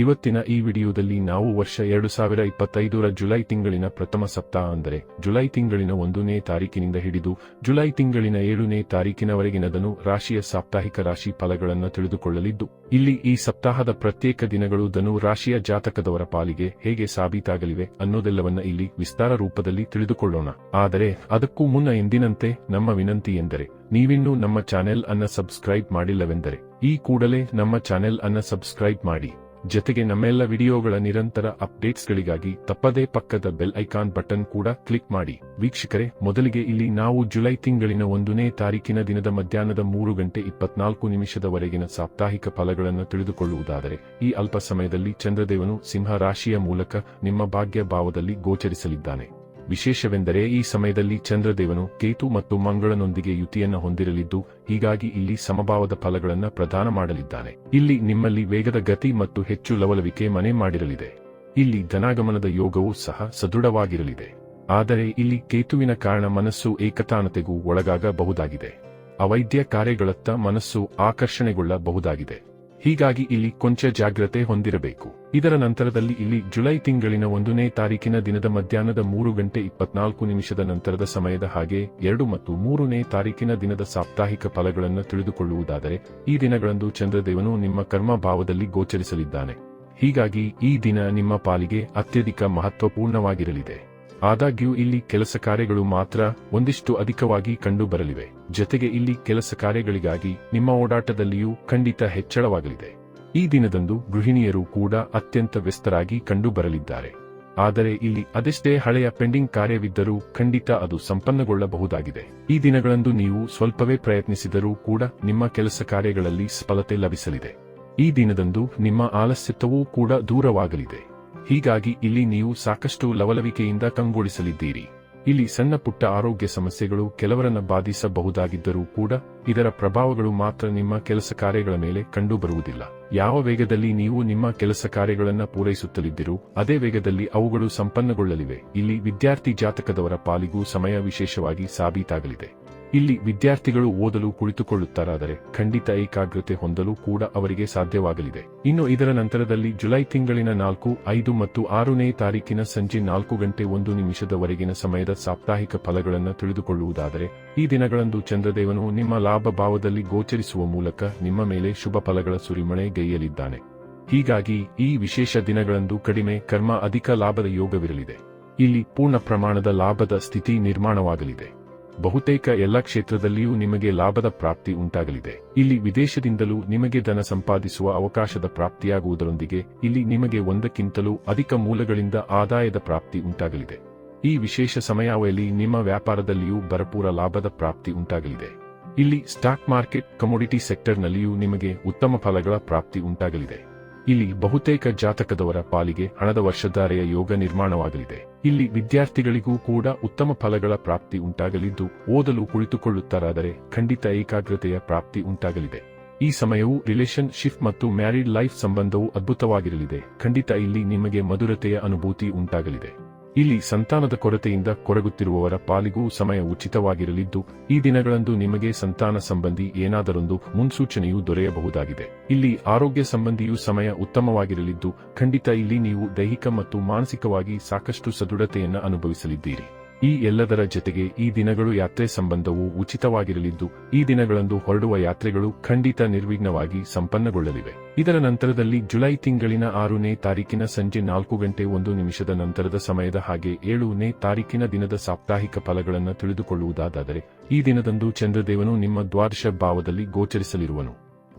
ಇವತ್ತಿನ ಈ ವಿಡಿಯೋದಲ್ಲಿ ನಾವು ವರ್ಷ ಎರಡು ಸಾವಿರ ಇಪ್ಪತ್ತೈದರ ಜುಲೈ ತಿಂಗಳಿನ ಪ್ರಥಮ ಸಪ್ತಾಹ ಅಂದರೆ ಜುಲೈ ತಿಂಗಳಿನ ಒಂದನೇ ತಾರೀಕಿನಿಂದ ಹಿಡಿದು ಜುಲೈ ತಿಂಗಳಿನ ಏಳನೇ ತಾರೀಕಿನವರೆಗಿನದನ್ನು ರಾಶಿಯ ಸಾಪ್ತಾಹಿಕ ರಾಶಿ ಫಲಗಳನ್ನು ತಿಳಿದುಕೊಳ್ಳಲಿದ್ದು, ಇಲ್ಲಿ ಈ ಸಪ್ತಾಹದ ಪ್ರತ್ಯೇಕ ದಿನಗಳು ಧನು ರಾಶಿಯ ಜಾತಕದವರ ಪಾಲಿಗೆ ಹೇಗೆ ಸಾಬೀತಾಗಲಿವೆ ಅನ್ನೋದೆಲ್ಲವನ್ನ ಇಲ್ಲಿ ವಿಸ್ತಾರ ರೂಪದಲ್ಲಿ ತಿಳಿದುಕೊಳ್ಳೋಣ. ಆದರೆ ಅದಕ್ಕೂ ಮುನ್ನ ಎಂದಿನಂತೆ ನಮ್ಮ ವಿನಂತಿ ಎಂದರೆ, ನೀವಿನ್ನೂ ನಮ್ಮ ಚಾನೆಲ್ ಅನ್ನ ಸಬ್ಸ್ಕ್ರೈಬ್ ಮಾಡಿಲ್ಲವೆಂದರೆ, ಈ ಕೂಡಲೇ ನಮ್ಮ ಚಾನೆಲ್ ಅನ್ನ ಸಬ್ಸ್ಕ್ರೈಬ್ ಮಾಡಿ. ಜೊತೆಗೆ ನಮ್ಮೆಲ್ಲ ವಿಡಿಯೋಗಳ ನಿರಂತರ ಅಪ್ಡೇಟ್ಸ್ಗಳಿಗಾಗಿ ತಪ್ಪದೇ ಪಕ್ಕದ ಬೆಲ್ ಐಕಾನ್ ಬಟನ್ ಕೂಡ ಕ್ಲಿಕ್ ಮಾಡಿ. ವೀಕ್ಷಕರೇ, ಮೊದಲಿಗೆ ಇಲ್ಲಿ ನಾವು ಜುಲೈ ತಿಂಗಳಿನ ಒಂದನೇ ತಾರೀಕಿನ ದಿನದ ಮಧ್ಯಾಹ್ನದ ಮೂರು ಗಂಟೆ ಇಪ್ಪತ್ನಾಲ್ಕು ನಿಮಿಷದವರೆಗಿನ ಸಾಪ್ತಾಹಿಕ ಫಲಗಳನ್ನು ತಿಳಿದುಕೊಳ್ಳುವುದಾದರೆ, ಈ ಅಲ್ಪ ಸಮಯದಲ್ಲಿ ಚಂದ್ರದೇವನು ಸಿಂಹ ರಾಶಿಯ ಮೂಲಕ ನಿಮ್ಮ ಭಾಗ್ಯ ಭಾವದಲ್ಲಿ ಗೋಚರಿಸಲಿದ್ದಾನೆ. ವಿಶೇಷವೆಂದರೆ ಈ ಸಮಯದಲ್ಲಿ ಚಂದ್ರದೇವನು ಕೇತು ಮತ್ತು ಮಂಗಳನೊಂದಿಗೆ ಯುತಿಯನ್ನ ಹೊಂದಿರಲಿದ್ದು, ಹೀಗಾಗಿ ಇಲ್ಲಿ ಸಮಭಾವದ ಫಲಗಳನ್ನು ಪ್ರದಾನ ಮಾಡಲಿದ್ದಾನೆ. ಇಲ್ಲಿ ನಿಮ್ಮಲ್ಲಿ ವೇಗದ ಗತಿ ಮತ್ತು ಹೆಚ್ಚು ಲವಲವಿಕೆ ಮನೆ ಮಾಡಿರಲಿದೆ. ಇಲ್ಲಿ ಧನಾಗಮನದ ಯೋಗವೂ ಸಹ ಸದೃಢವಾಗಿರಲಿದೆ. ಆದರೆ ಇಲ್ಲಿ ಕೇತುವಿನ ಕಾರಣ ಮನಸ್ಸು ಏಕತಾನತೆಗೂ ಒಳಗಾಗಬಹುದಾಗಿದೆ. ಅವೈದ್ಯ ಕಾರ್ಯಗಳತ್ತ ಮನಸ್ಸು ಆಕರ್ಷಣೆಗೊಳ್ಳಬಹುದಾಗಿದೆ. ಹೀಗಾಗಿ ಇಲ್ಲಿ ಕೊಂಚ ಜಾಗ್ರತೆ ಹೊಂದಿರಬೇಕು. ಇದರ ನಂತರದಲ್ಲಿ ಇಲ್ಲಿ ಜುಲೈ ತಿಂಗಳಿನ ಒಂದನೇ ತಾರೀಕಿನ ದಿನದ ಮಧ್ಯಾಹ್ನದ ಮೂರು ಗಂಟೆ ಇಪ್ಪತ್ನಾಲ್ಕು ನಿಮಿಷದ ನಂತರದ ಸಮಯದ ಹಾಗೆ ಎರಡು ಮತ್ತು ಮೂರನೇ ತಾರೀಕಿನ ದಿನದ ಸಾಪ್ತಾಹಿಕ ಫಲಗಳನ್ನು ತಿಳಿದುಕೊಳ್ಳುವುದಾದರೆ, ಈ ದಿನಗಳಂದು ಚಂದ್ರದೇವನು ನಿಮ್ಮ ಕರ್ಮ ಭಾವದಲ್ಲಿ ಗೋಚರಿಸಲಿದ್ದಾನೆ. ಹೀಗಾಗಿ ಈ ದಿನ ನಿಮ್ಮ ಪಾಲಿಗೆ ಅತ್ಯಧಿಕ ಮಹತ್ವಪೂರ್ಣವಾಗಿರಲಿದೆ. ಆದಾಗ್ಯೂ ಇಲ್ಲಿ ಕೆಲಸ ಕಾರ್ಯಗಳು ಮಾತ್ರ ಒಂದಿಷ್ಟು ಅಧಿಕವಾಗಿ ಕಂಡುಬರಲಿವೆ. ಜೊತೆಗೆ ಇಲ್ಲಿ ಕೆಲಸ ಕಾರ್ಯಗಳಿಗಾಗಿ ನಿಮ್ಮ ಓಡಾಟದಲ್ಲಿಯೂ ಖಂಡಿತ ಹೆಚ್ಚಳವಾಗಲಿದೆ. ಈ ದಿನದಂದು ಗೃಹಿಣಿಯರು ಕೂಡ ಅತ್ಯಂತ ವ್ಯಸ್ತರಾಗಿ ಕಂಡುಬರಲಿದ್ದಾರೆ. ಆದರೆ ಇಲ್ಲಿ ಅದೆಷ್ಟೇ ಹಳೆಯ ಪೆಂಡಿಂಗ್ ಕಾರ್ಯವಿದ್ದರೂ ಖಂಡಿತ ಅದು ಸಂಪನ್ನಗೊಳ್ಳಬಹುದಾಗಿದೆ. ಈ ದಿನಗಳಂದು ನೀವು ಸ್ವಲ್ಪವೇ ಪ್ರಯತ್ನಿಸಿದರೂ ಕೂಡ ನಿಮ್ಮ ಕೆಲಸ ಕಾರ್ಯಗಳಲ್ಲಿ ಸಫಲತೆ ಲಭಿಸಲಿದೆ. ಈ ದಿನದಂದು ನಿಮ್ಮ ಆಲಸ್ಯತ್ವವೂ ಕೂಡ ದೂರವಾಗಲಿದೆ. ಹೀಗಾಗಿ ಇಲ್ಲಿ ನೀವು ಸಾಕಷ್ಟು ಲವಲವಿಕೆಯಿಂದ ಕಂಗೊಳಿಸಲಿದ್ದೀರಿ. ಇಲ್ಲಿ ಸಣ್ಣ ಪುಟ್ಟ ಆರೋಗ್ಯ ಸಮಸ್ಯೆಗಳು ಕೆಲವರನ್ನ ಬಾಧಿಸಬಹುದಾಗಿದ್ದರೂ ಕೂಡ ಇದರ ಪ್ರಭಾವಗಳು ಮಾತ್ರ ನಿಮ್ಮ ಕೆಲಸ ಕಾರ್ಯಗಳ ಮೇಲೆ ಕಂಡುಬರುವುದಿಲ್ಲ. ಯಾವ ವೇಗದಲ್ಲಿ ನೀವು ನಿಮ್ಮ ಕೆಲಸ ಕಾರ್ಯಗಳನ್ನು ಪೂರೈಸುತ್ತಲಿದ್ದಿರೋ, ಅದೇ ವೇಗದಲ್ಲಿ ಅವುಗಳು ಸಂಪನ್ನಗೊಳ್ಳಲಿವೆ. ಇಲ್ಲಿ ವಿದ್ಯಾರ್ಥಿ ಜಾತಕದವರ ಪಾಲಿಗೂ ಸಮಯ ವಿಶೇಷವಾಗಿ ಸಾಬೀತಾಗಲಿದೆ. ಇಲ್ಲಿ ವಿದ್ಯಾರ್ಥಿಗಳು ಓದಲು ಕುಳಿತುಕೊಳ್ಳುತ್ತಾರಾದರೆ ಖಂಡಿತ ಏಕಾಗ್ರತೆ ಹೊಂದಲು ಕೂಡ ಅವರಿಗೆ ಸಾಧ್ಯವಾಗಲಿದೆ. ಇನ್ನು ಇದರ ನಂತರದಲ್ಲಿ ಜುಲೈ ತಿಂಗಳಿನ ನಾಲ್ಕು, ಐದು ಮತ್ತು ಆರನೇ ತಾರೀಕಿನ ಸಂಜೆ ನಾಲ್ಕು ಗಂಟೆ ಒಂದು ನಿಮಿಷದವರೆಗಿನ ಸಮಯದ ಸಾಪ್ತಾಹಿಕ ಫಲಗಳನ್ನು ತಿಳಿದುಕೊಳ್ಳುವುದಾದರೆ, ಈ ದಿನಗಳಂದು ಚಂದ್ರದೇವನು ನಿಮ್ಮ ಲಾಭ ಭಾವದಲ್ಲಿ ಗೋಚರಿಸುವ ಮೂಲಕ ನಿಮ್ಮ ಮೇಲೆ ಶುಭ ಫಲಗಳ ಸುರಿಮಳೆ ಗೈಯಲಿದ್ದಾನೆ. ಹೀಗಾಗಿ ಈ ವಿಶೇಷ ದಿನಗಳಂದು ಕಡಿಮೆ ಕರ್ಮ ಅಧಿಕ ಲಾಭದ ಯೋಗವಿರಲಿದೆ. ಇಲ್ಲಿ ಪೂರ್ಣ ಪ್ರಮಾಣದ ಲಾಭದ ಸ್ಥಿತಿ ನಿರ್ಮಾಣವಾಗಲಿದೆ. ಬಹುತೇಕ ಎಲ್ಲ ಕ್ಷೇತ್ರದಲ್ಲಿಯೂ ನಿಮಗೆ ಲಾಭದ ಪ್ರಾಪ್ತಿ ಉಂಟಾಗಲಿದೆ. ಇಲ್ಲಿ ವಿದೇಶದಿಂದಲೂ ನಿಮಗೆ ಧನ ಸಂಪಾದಿಸುವ ಅವಕಾಶದ ಪ್ರಾಪ್ತಿಯಾಗುವುದರೊಂದಿಗೆ ಇಲ್ಲಿ ನಿಮಗೆ ಒಂದಕ್ಕಿಂತಲೂ ಅಧಿಕ ಮೂಲಗಳಿಂದ ಆದಾಯದ ಪ್ರಾಪ್ತಿ ಉಂಟಾಗಲಿದೆ. ಈ ವಿಶೇಷ ಸಮಯಾವಧಿಯಲ್ಲಿ ನಿಮ್ಮ ವ್ಯಾಪಾರದಲ್ಲಿಯೂ ಭರಪೂರ ಲಾಭದ ಪ್ರಾಪ್ತಿ ಉಂಟಾಗಲಿದೆ. ಇಲ್ಲಿ ಸ್ಟಾಕ್ ಮಾರ್ಕೆಟ್, ಕಮೋಡಿಟಿ ಸೆಕ್ಟರ್ನಲ್ಲಿಯೂ ನಿಮಗೆ ಉತ್ತಮ ಫಲಗಳ ಪ್ರಾಪ್ತಿ ಉಂಟಾಗಲಿದೆ. ಇಲ್ಲಿ ಬಹುತೇಕ ಜಾತಕದವರ ಪಾಲಿಗೆ ಹಣದ ವರ್ಷಧಾರೆಯ ಯೋಗ ನಿರ್ಮಾಣವಾಗಲಿದೆ. ಇಲ್ಲಿ ವಿದ್ಯಾರ್ಥಿಗಳಿಗೂ ಕೂಡ ಉತ್ತಮ ಫಲಗಳ ಪ್ರಾಪ್ತಿ ಉಂಟಾಗಲಿದ್ದು, ಓದಲು ಕುಳಿತುಕೊಳ್ಳುತ್ತಾರಾದರೆ ಖಂಡಿತ ಏಕಾಗ್ರತೆಯ ಪ್ರಾಪ್ತಿ ಉಂಟಾಗಲಿದೆ. ಈ ಸಮಯವು ರಿಲೇಷನ್ ಶಿಫ್ಟ್ ಮತ್ತು ಮ್ಯಾರಿಡ್ ಲೈಫ್ ಸಂಬಂಧವು ಅದ್ಭುತವಾಗಿರಲಿದೆ. ಖಂಡಿತ ಇಲ್ಲಿ ನಿಮಗೆ ಮಧುರತೆಯ ಅನುಭೂತಿ ಉಂಟಾಗಲಿದೆ. ಇಲ್ಲಿ ಸಂತಾನದ ಕೊರತೆಯಿಂದ ಕೊರಗುತ್ತಿರುವವರ ಪಾಲಿಗೂ ಸಮಯ ಉಚಿತವಾಗಿರಲಿದ್ದು, ಈ ದಿನಗಳಂದು ನಿಮಗೆ ಸಂತಾನ ಸಂಬಂಧಿ ಏನಾದರೊಂದು ಮುನ್ಸೂಚನೆಯೂ ದೊರೆಯಬಹುದಾಗಿದೆ. ಇಲ್ಲಿ ಆರೋಗ್ಯ ಸಂಬಂಧಿಯೂ ಸಮಯ ಉತ್ತಮವಾಗಿರಲಿದ್ದು, ಖಂಡಿತ ಇಲ್ಲಿ ನೀವು ದೈಹಿಕ ಮತ್ತು ಮಾನಸಿಕವಾಗಿ ಸಾಕಷ್ಟು ಸದೃಢತೆಯನ್ನು ಅನುಭವಿಸಲಿದ್ದೀರಿ. ಈ ಎಲ್ಲದರ ಜೊತೆಗೆ ಈ ದಿನಗಳು ಯಾತ್ರೆ ಸಂಬಂಧವು ಉಚಿತವಾಗಿರಲಿದ್ದು, ಈ ದಿನಗಳಂದು ಹೊರಡುವ ಯಾತ್ರೆಗಳು ಖಂಡಿತ ನಿರ್ವಿಘ್ನವಾಗಿ ಸಂಪನ್ನಗೊಳ್ಳಲಿವೆ. ಇದರ ನಂತರದಲ್ಲಿ ಜುಲೈ ತಿಂಗಳಿನ ಆರನೇ ತಾರೀಕಿನ ಸಂಜೆ ನಾಲ್ಕು ಗಂಟೆ ಒಂದು ನಿಮಿಷದ ನಂತರದ ಸಮಯದ ಹಾಗೆ ಏಳನೇ ತಾರೀಕಿನ ದಿನದ ಸಾಪ್ತಾಹಿಕ ಫಲಗಳನ್ನು ತಿಳಿದುಕೊಳ್ಳುವುದಾದರೆ, ಈ ದಿನದಂದು ಚಂದ್ರದೇವನು ನಿಮ್ಮ ದ್ವಾದಶ ಭಾವದಲ್ಲಿ ಗೋಚರಿಸಲಿರುವನು.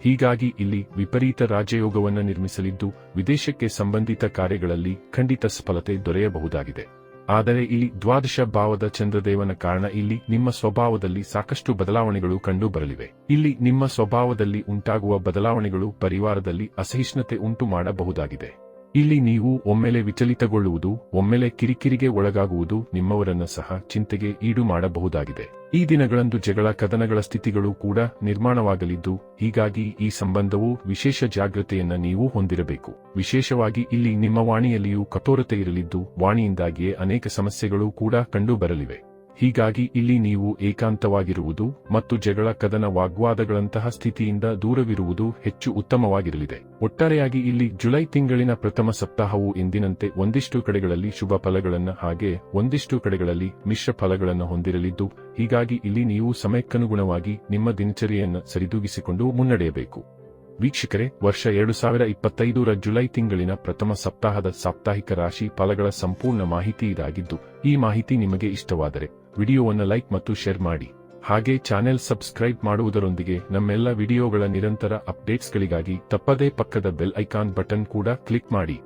ಹೀಗಾಗಿ ಇಲ್ಲಿ ವಿಪರೀತ ರಾಜಯೋಗವನ್ನು ನಿರ್ಮಿಸಲಿದ್ದು, ವಿದೇಶಕ್ಕೆ ಸಂಬಂಧಿತ ಕಾರ್ಯಗಳಲ್ಲಿ ಖಂಡಿತ ಸಫಲತೆ ದೊರೆಯಬಹುದಾಗಿದೆ. ಆದರೆ ಇಲ್ಲಿ ದ್ವಾದಶ ಭಾವದ ಚಂದ್ರದೇವನ ಕಾರಣ ಇಲ್ಲಿ ನಿಮ್ಮ ಸ್ವಭಾವದಲ್ಲಿ ಸಾಕಷ್ಟು ಬದಲಾವಣೆಗಳು ಕಂಡು ಬರಲಿವೆ. ಇಲ್ಲಿ ನಿಮ್ಮ ಸ್ವಭಾವದಲ್ಲಿ ಉಂಟಾಗುವ ಬದಲಾವಣೆಗಳು ಪರಿವಾರದಲ್ಲಿ ಅಸಹಿಷ್ಣುತೆ ಉಂಟು ಮಾಡಬಹುದಾಗಿದೆ. ಇಲ್ಲಿ ನೀವು ಒಮ್ಮೆಲೆ ವಿಚಲಿತಗೊಳ್ಳುವುದು, ಒಮ್ಮೆಲೆ ಕಿರಿಕಿರಿಗೆ ಒಳಗಾಗುವುದು ನಿಮ್ಮವರನ್ನ ಸಹ ಚಿಂತೆಗೆ ಈಡು ಮಾಡಬಹುದಾಗಿದೆ. ಈ ದಿನಗಳಂದು ಜಗಳ ಕದನಗಳ ಸ್ಥಿತಿಗಳು ಕೂಡ ನಿರ್ಮಾಣವಾಗಲಿದ್ದು, ಹೀಗಾಗಿ ಈ ಸಂಬಂಧವು ವಿಶೇಷ ಜಾಗೃತೆಯನ್ನ ನೀವು ಹೊಂದಿರಬೇಕು. ವಿಶೇಷವಾಗಿ ಇಲ್ಲಿ ನಿಮ್ಮ ವಾಣಿಯಲ್ಲಿಯೂ ಕಠೋರತೆ ಇರಲಿದ್ದು, ವಾಣಿಯಿಂದಾಗಿಯೇ ಅನೇಕ ಸಮಸ್ಯೆಗಳು ಕೂಡ ಕಂಡು ಬರಲಿವೆ ಹೀಗಾಗಿ ಇಲ್ಲಿ ನೀವು ಏಕಾಂತವಾಗಿರುವುದು ಮತ್ತು ಜಗಳ ಕದನ ವಾಗ್ವಾದಗಳಂತಹ ಸ್ಥಿತಿಯಿಂದ ದೂರವಿರುವುದು ಹೆಚ್ಚು ಉತ್ತಮವಾಗಿರಲಿದೆ. ಒಟ್ಟಾರೆಯಾಗಿ ಇಲ್ಲಿ ಜುಲೈ ತಿಂಗಳಿನ ಪ್ರಥಮ ಸಪ್ತಾಹವು ಎಂದಿನಂತೆ ಒಂದಿಷ್ಟು ಕಡೆಗಳಲ್ಲಿ ಶುಭ ಫಲಗಳನ್ನು ಹಾಗೆ ಒಂದಿಷ್ಟು ಕಡೆಗಳಲ್ಲಿ ಮಿಶ್ರ ಫಲಗಳನ್ನು ಹೊಂದಿರಲಿದ್ದು, ಹೀಗಾಗಿ ಇಲ್ಲಿ ನೀವು ಸಮಯಕ್ಕನುಗುಣವಾಗಿ ನಿಮ್ಮ ದಿನಚರಿಯನ್ನು ಸರಿದೂಗಿಸಿಕೊಂಡು ಮುನ್ನಡೆಯಬೇಕು. ವೀಕ್ಷಕರೇ, ವರ್ಷ ಎರಡು ಸಾವಿರ ಇಪ್ಪತ್ತೈದರ ಜುಲೈ ತಿಂಗಳಿನ ಪ್ರಥಮ ಸಪ್ತಾಹದ ಸಾಪ್ತಾಹಿಕ ರಾಶಿ ಫಲಗಳ ಸಂಪೂರ್ಣ ಮಾಹಿತಿ ಇದಾಗಿದ್ದು, ಈ ಮಾಹಿತಿ ನಿಮಗೆ ಇಷ್ಟವಾದರೆ ವಿಡಿಯೋವನ್ನು ಲೈಕ್ ಮತ್ತು ಶೇರ್ ಮಾಡಿ. ಹಾಗೆ ಚಾನೆಲ್ ಸಬ್ಸ್ಕ್ರೈಬ್ ಮಾಡುವುದರೊಂದಿಗೆ ನಮ್ಮೆಲ್ಲ ವಿಡಿಯೋಗಳ ನಿರಂತರ ಅಪ್ಡೇಟ್ಸ್ಗಳಿಗಾಗಿ ತಪ್ಪದೇ ಪಕ್ಕದ ಬೆಲ್ ಐಕಾನ್ ಬಟನ್ ಕೂಡ ಕ್ಲಿಕ್ ಮಾಡಿ.